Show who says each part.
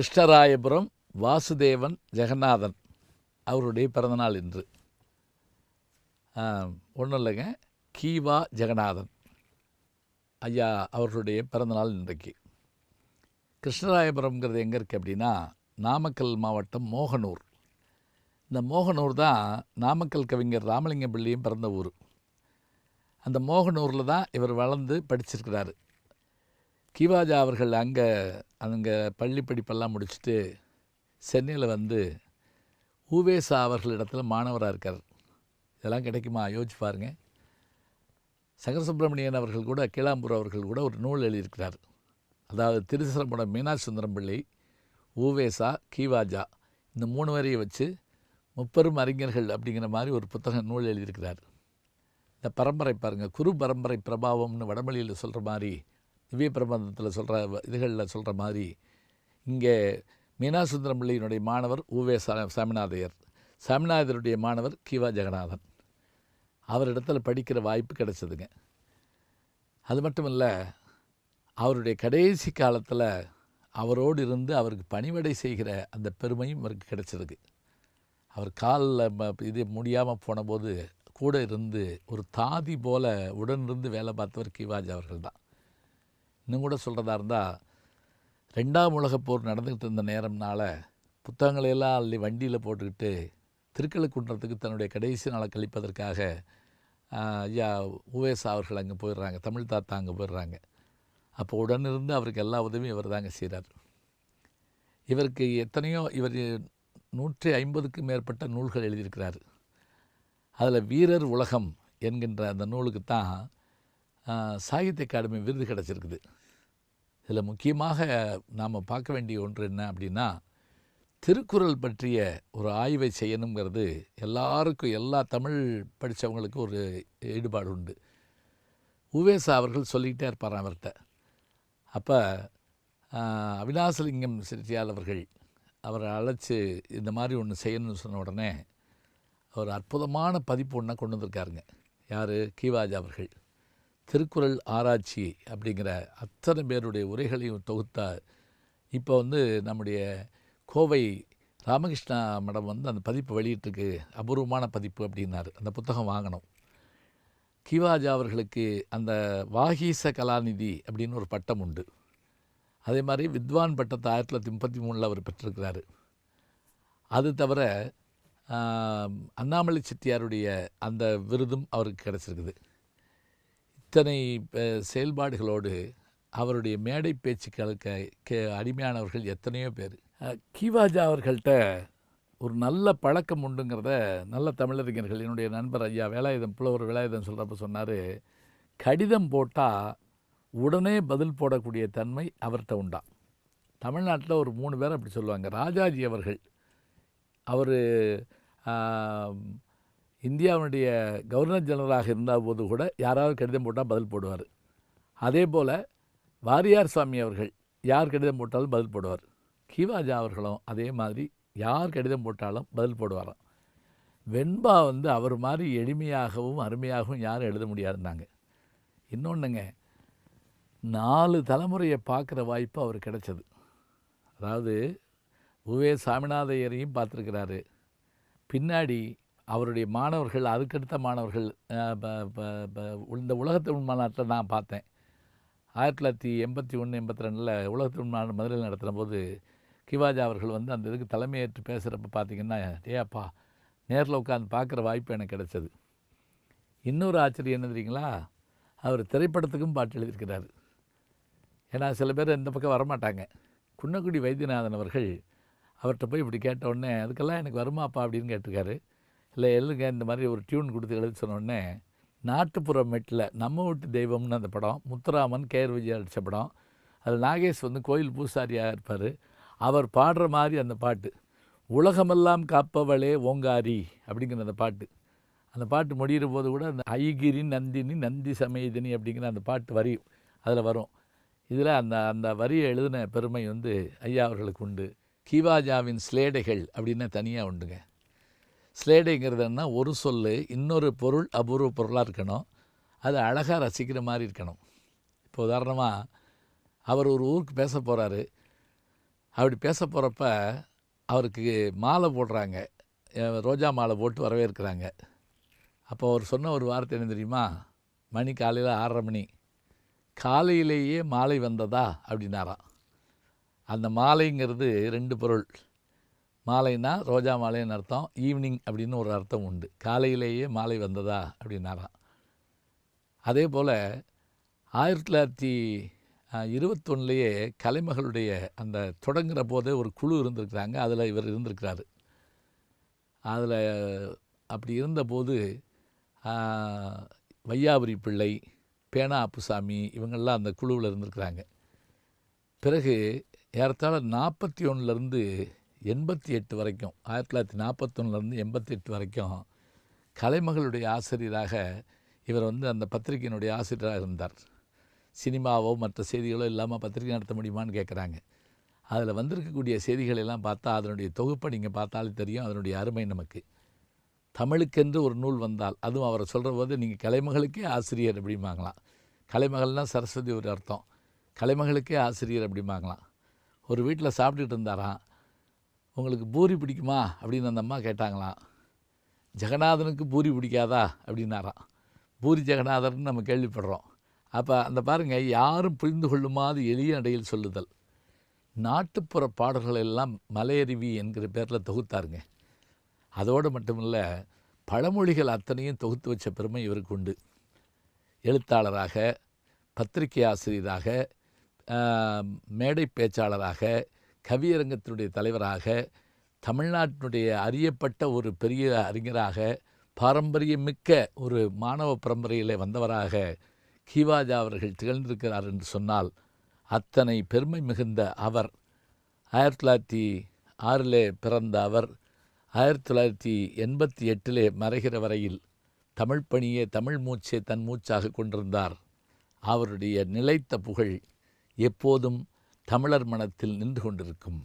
Speaker 1: கிருஷ்ணராயபுரம் வாசுதேவன் ஜெகநாதன் அவருடைய பிறந்தநாள் இன்று. ஒன்றும் இல்லைங்க. கீவா ஜெகநாதன் ஐயா அவர்களுடைய பிறந்தநாள் இன்றைக்கு. கிருஷ்ணராயபுரம்ங்கிறது எங்கே இருக்குது அப்படின்னா நாமக்கல் மாவட்டம் மோகனூர். இந்த மோகனூர் தான் நாமக்கல் கவிஞர் ராமலிங்க பிள்ளையும் பிறந்த ஊர். அந்த மோகனூரில் தான் இவர் வளர்ந்து படிச்சிருக்கிறாரு. கிவாஜா அவர்கள் அங்கே அங்கே பள்ளி படிப்பெல்லாம் முடிச்சுட்டு சென்னையில் வந்து ஊவேசா அவர்களிடத்தில் மாணவராக இருக்கார். இதெல்லாம் கிடைக்குமா? யோசிச்சு பாருங்கள் சங்கர சுப்பிரமணியன் அவர்கள் கூட கீழாம்பூர் அவர்கள் கூட ஒரு நூல் எழுதியிருக்கிறார். அதாவது திருச்சிரம்புரம் மீனாட்சி சுந்தரம் பிள்ளை ஊவேசா கீவாஜா இந்த மூணு வரியை வச்சு முப்பெரும் அறிஞர்கள் அப்படிங்கிற மாதிரி ஒரு புத்தக நூல் எழுதியிருக்கிறார். இந்த பரம்பரை பாருங்கள் குரு பரம்பரை பிரபாவம்னு வடமொழியில் சொல்கிற மாதிரி திவ்ய பிரபந்தத்தில் சொல்கிற இதுகளில் சொல்கிற மாதிரி இங்கே மீனாசுந்தரம் பிள்ளையினுடைய மாணவர் ஊவே சாமிநாதையர். சாமிநாதருடைய மாணவர் கீவா ஜெகநாதன். அவரிடத்தில் படிக்கிற வாய்ப்பு கிடைச்சதுங்க. அது மட்டும் இல்லை அவருடைய கடைசி காலத்தில் அவரோடு இருந்து அவருக்கு பணிவடை செய்கிற அந்த பெருமையும் அவருக்கு கிடைச்சிருக்கு. அவர் காலில் இது முடியாமல் போனபோது கூட இருந்து ஒரு தாதி போல உடனிருந்து வேலை பார்த்தவர் கிவாஜ் அவர்கள் தான். இன்னும் கூட சொல்கிறதா இருந்தால் ரெண்டாம் உலகப் போர் நடந்துக்கிட்டு இருந்த நேரம்னால புத்தகங்களையெல்லாம் அள்ளி வண்டியில் போட்டுக்கிட்டு திருக்கழுக்குன்றத்துக்கு தன்னுடைய கடைசி நாளை கழிப்பதற்காக ஐயா உவேசா அவர்கள் அங்கே போயிடுறாங்க தமிழ் தாத்தா அங்கே போயிடுறாங்க. அப்போ உடனிருந்து அவருக்கு எல்லா உதவியும் இவர் தாங்க செய்கிறார் இவருக்கு எத்தனையோ இவர் நூற்றி ஐம்பதுக்கும் மேற்பட்ட நூல்கள் எழுதியிருக்கிறார். அதில் வீரர் உலகம் என்கின்ற அந்த நூலுக்கு தான் சாகித்ய அகாடமி விருது கிடச்சிருக்குது. இதில் முக்கியமாக நாம் பார்க்க வேண்டிய ஒன்று என்ன அப்படின்னா திருக்குறள் பற்றிய ஒரு ஆய்வை செய்யணுங்கிறது எல்லாருக்கும் எல்லா தமிழ் படித்தவங்களுக்கும் ஒரு ஈடுபாடு உண்டு. உவேசா அவர்கள் சொல்லிக்கிட்டே இருப்பார் அவர்கிட்ட. அப்போ அவினாசலிங்கம் செட்டியால் அவர்கள் அவரை அழைச்சி இந்த மாதிரி ஒன்று செய்யணும்னு சொன்ன உடனே ஒரு அற்புதமான பதிப்பு ஒன்றை கொண்டு வந்திருக்காருங்க. யார்? கீவாஜா அவர்கள். திருக்குறள் ஆராய்ச்சி அப்படிங்கிற அத்தனை பேருடைய உரைகளையும் தொகுத்தார் இப்போ வந்து நம்முடைய கோவை ராமகிருஷ்ணா மடம் வந்து அந்த பதிப்பு வெளியிட்டிருக்கு அபூர்வமான பதிப்பு அப்படின்னாரு. அந்த புத்தகம் வாங்கணும். கிவாஜா அவர்களுக்கு அந்த வாகீச கலாநிதி அப்படின்னு ஒரு பட்டம் உண்டு. அதே மாதிரி வித்வான் பட்டத்தை ஆயிரத்தி தொள்ளாயிரத்தி முப்பத்தி மூணில் அவர் பெற்றிருக்கிறாரு. அது தவிர அண்ணாமலை செட்டியாருடைய அந்த விருதும் அவருக்கு கிடச்சிருக்குது. இத்தனை செயல்பாடுகளோடு அவருடைய மேடை பேச்சுக்களுக்கு கே அடிமையானவர்கள் எத்தனையோ பேர். கீவாஜா அவர்கள்ட்ட ஒரு நல்ல பழக்கம் உண்டுங்கிறத நல்ல தமிழறிஞர்கள் என்னுடைய நண்பர் ஐயா வேலாயுதம் புலவர் வேலாயுதம் சொல்கிறப்ப சொன்னார் கடிதம் போட்டால் உடனே பதில் போடக்கூடிய தன்மை அவர்கிட்ட உண்டா? தமிழ்நாட்டில் ஒரு மூணு பேர் அப்படி சொல்லுவாங்க. ராஜாஜி அவர்கள் அவர் இந்தியாவுடைய கவர்னர் ஜெனரலாக இருந்தபோது கூட யாராவது கடிதம் போட்டால் பதில் போடுவார். அதே போல் வாரியார் சுவாமி அவர்கள் யார் கடிதம் போட்டாலும் பதில் போடுவார். கீவாஜா அவர்களும் அதே மாதிரி யார் கடிதம் போட்டாலும் பதில் போடுவாராம். வெண்பா வந்து அவர் மாதிரி எளிமையாகவும் அருமையாகவும் யாரும் எழுத முடியாதுன்னாங்க. இன்னொன்றுங்க நாலு தலைமுறையை பார்க்குற வாய்ப்பு அவர் கிடைச்சது. அதாவது உவே சாமிநாதையரையும் பார்த்துருக்கிறாரு. பின்னாடி அவருடைய மாணவர்கள் அதுக்கடுத்த மாணவர்கள் இந்த உலகத்தமிழ் மாநாட்டில் நான் பார்த்தேன். ஆயிரத்தி தொள்ளாயிரத்தி எண்பத்தி ஒன்று எண்பத்தி ரெண்டில் உலகத்தமிழ் மாநாடு மதுரையில் நடத்துகிற போது கிவாஜா அவர்கள் வந்து அந்த இதுக்கு தலைமையேற்று பேசுகிறப்ப பார்த்தீங்கன்னா ஏப்பா நேரில் உட்காந்து பார்க்குற வாய்ப்பு எனக்கு கிடைச்சது. இன்னொரு ஆச்சரியம் என்ன தெரியுங்களா? அவர் திரைப்படத்துக்கும் பாட்டு எழுதியிருக்கிறார். ஏன்னா சில பேர் இந்த பக்கம் வரமாட்டாங்க. குன்னக்குடி வைத்தியநாதன் அவர்கள் அவர்கிட்ட போய் இப்படி கேட்ட உடனே அதுக்கெல்லாம் எனக்கு வருமாப்பா? அப்படின்னு கேட்டிருக்காரு. இல்லை எழுதுங்க இந்த மாதிரி ஒரு டியூன் கொடுத்து எழுதி சொன்னோடனே நாட்டுப்புற மெட்டில் நம்ம வீட்டு தெய்வம்னு அந்த படம் முத்துராமன் கேர் விஜய் அடித்த படம் அதில் நாகேஷ் வந்து கோயில் பூசாரியாக இருப்பார். அவர் பாடுற மாதிரி அந்த பாட்டு உலகமெல்லாம் காப்பவளே ஓங்காரி அப்படிங்கிற அந்த பாட்டு. அந்த பாட்டு முடிகிற போது கூட அந்த ஐகிரி நந்தினி நந்தி சமயதினி அப்படிங்கிற அந்த பாட்டு வரி அதில் வரும். இதில் அந்த அந்த வரியை எழுதின பெருமை வந்து ஐயா அவர்களுக்கு உண்டு. கீவாஜாவின் ஸ்லேடைகள் அப்படின்னா தனியாக உண்டுங்க. ஸ்லேடைங்கிறதுனா ஒரு சொல் இன்னொரு பொருள் அபூர்வ பொருளாக இருக்கணும். அது அழகாக ரசிக்கிற மாதிரி இருக்கணும். இப்போ உதாரணமாக அவர் ஒரு ஊருக்கு பேச போகிறாரு அப்படி பேச போகிறப்ப அவருக்கு மாலை போடுறாங்க. ரோஜா மாலை போட்டு வரவேற்கிறாங்க. அப்போ அவர் சொன்ன ஒரு வார்த்தை என்ன தெரியுமா? மணி காலையில் ஆறரை மணி. காலையிலேயே மாலை வந்ததா? அப்படின்னாராம். அந்த மாலைங்கிறது ரெண்டு பொருள். மாலைனா ரோஜா மாலைன்னு அர்த்தம். ஈவினிங் அப்படின்னு ஒரு அர்த்தம் உண்டு. காலையிலேயே மாலை வந்ததா அப்படின்னாராம் அதே போல் ஆயிரத்தி தொள்ளாயிரத்தி இருபத்தொன்னுலேயே கலைமகளுடைய அந்த தொடங்குகிற போதே ஒரு குழு இருந்திருக்கிறாங்க. அதில் இவர் இருந்திருக்கிறாரு. அதில் அப்படி இருந்தபோது வையாபுரி பிள்ளை பேனா அப்புசாமி இவங்கள்லாம் அந்த குழுவில் இருந்திருக்கிறாங்க. பிறகு ஏறத்தாழ நாற்பத்தி ஒன்றுலேருந்து எண்பத்தி எட்டு வரைக்கும் ஆயிரத்தி தொள்ளாயிரத்தி நாற்பத்தொன்னுலேருந்து எண்பத்தி எட்டு வரைக்கும் கலைமகளுடைய ஆசிரியராக இவர் வந்து அந்த பத்திரிகையினுடைய ஆசிரியராக இருந்தார். சினிமாவோ மற்ற செய்திகளோ இல்லாமல் பத்திரிகை நடத்த முடியுமான்னு கேட்குறாங்க அதில் வந்திருக்கக்கூடிய செய்திகளெல்லாம் பார்த்தா அதனுடைய தொகுப்பை நீங்கள் பார்த்தாலே தெரியும் அதனுடைய அருமை நமக்கு. தமிழுக்கென்று ஒரு நூல் வந்தால் அதுவும் அவரை சொல்கிற போது நீங்கள் கலைமகளுக்கே ஆசிரியர் அப்படிம்பாங்களாம். கலைமகள்னால் சரஸ்வதி ஒரு அர்த்தம். கலைமகளுக்கே ஆசிரியர் அப்படிம்பாங்களாம். ஒரு வீட்டில் சாப்பிட்டுட்டு இருந்தாராம். உங்களுக்கு பூரி பிடிக்குமா? அப்படின்னு அந்த அம்மா கேட்டாங்களாம். ஜெகநாதனுக்கு பூரி பிடிக்காதா? அப்படின்னாராம். பூரி ஜெகநாதர்னு நம்ம கேள்விப்படுறோம். அப்போ அந்த பாருங்கள் யாரும் புரிந்து கொள்ளுமாது எளிய நடையில் சொல்லுதல். நாட்டுப்புற பாடல்கள் எல்லாம் மலையருவி என்கிற பேரில் தொகுத்தாருங்க. அதோடு மட்டுமில்ல பழமொழிகள் அத்தனையும் தொகுத்து வச்ச பெருமை இவருக்கு உண்டு. எழுத்தாளராக பத்திரிகை ஆசிரியராக மேடை பேச்சாளராக கவியரங்கத்தினுடைய தலைவராக தமிழ்நாட்டினுடைய அறியப்பட்ட ஒரு பெரிய அறிஞராக பாரம்பரியமிக்க ஒரு மாணவ பரம்பரையிலே வந்தவராக கீவாஜா அவர்கள் திகழ்ந்திருக்கிறார் என்று சொன்னால் அத்தனை பெருமை மிகுந்த அவர் ஆயிரத்தி தொள்ளாயிரத்தி ஆறிலே பிறந்த அவர் ஆயிரத்தி தொள்ளாயிரத்தி எண்பத்தி எட்டிலே மறைகிற வரையில் தமிழ் பணியே தமிழ் மூச்சே தன் மூச்சாக கொண்டிருந்தார். அவருடைய நிலைத்த புகழ் எப்போதும் தமிழர் மனத்தில் நின்று கொண்டிருக்கும்